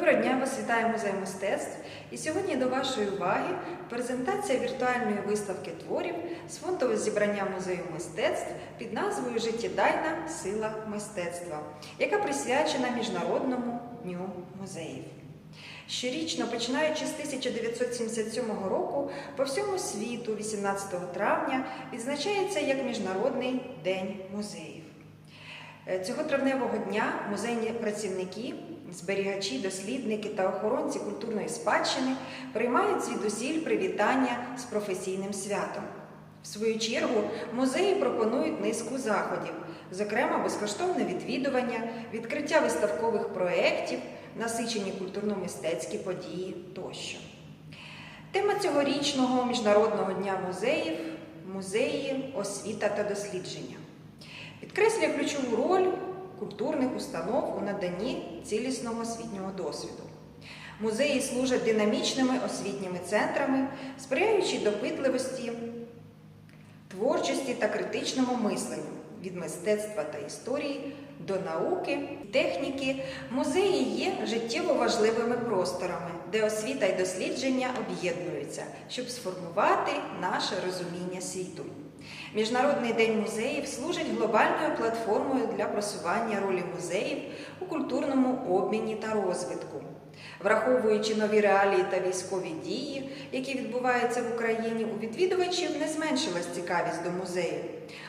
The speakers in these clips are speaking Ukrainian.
Доброго дня, вас вітає музей мистецтв. І сьогодні до вашої уваги презентація віртуальної виставки творів з фондового зібрання музею мистецтв під назвою Життєдайна сила мистецтва, яка присвячена Міжнародному дню музеїв. Щорічно, починаючи з 1977 року, по всьому світу, 18 травня, відзначається як Міжнародний день музеїв. Цього травневого дня музейні працівники, зберігачі, дослідники та охоронці культурної спадщини приймають звідусіль привітання з професійним святом. В свою чергу музеї пропонують низку заходів, зокрема безкоштовне відвідування, відкриття виставкових проєктів, насичені культурно-мистецькі події тощо. Тема цьогорічного Міжнародного дня музеїв музеї, освіта та дослідження. Підкреслює ключову роль культурних установ у наданні цілісного освітнього досвіду. Музеї служать динамічними освітніми центрами, сприяючи допитливості, творчості та критичному мисленню від мистецтва та історії до науки, техніки. Музеї є життєво важливими просторами, де освіта й дослідження об'єднуються, щоб сформувати наше розуміння світу. Міжнародний день музеїв служить глобальною платформою для просування ролі музеїв у культурному обміні та розвитку. Враховуючи нові реалії та військові дії, які відбуваються в Україні, у відвідувачів не зменшилась цікавість до музею,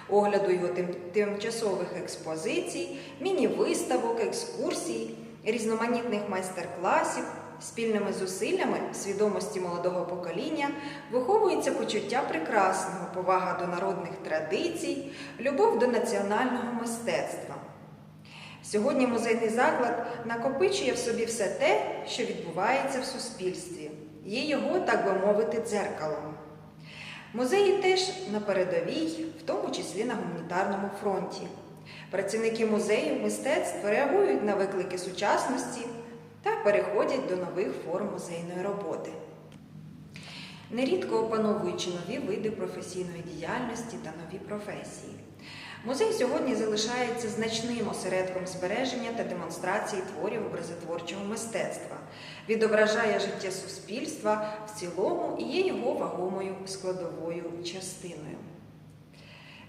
огляду його тим, тимчасових експозицій, міні-виставок, екскурсій, різноманітних майстер-класів. Спільними зусиллями свідомості молодого покоління виховується почуття прекрасного, повага до народних традицій, любов до національного мистецтва. Сьогодні музейний заклад накопичує в собі все те, що відбувається в суспільстві, є його, так би мовити, дзеркалом. Музеї теж на передовій, в тому числі на гуманітарному фронті. Працівники музеїв мистецтв реагують на виклики сучасності та переходять до нових форм музейної роботи. Нерідко опановуючи нові види професійної діяльності та нові професії. Музей сьогодні залишається значним осередком збереження та демонстрації творів образотворчого мистецтва, відображає життя суспільства в цілому і є його вагомою складовою частиною.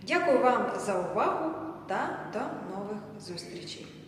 Дякую вам за увагу та до нових зустрічей!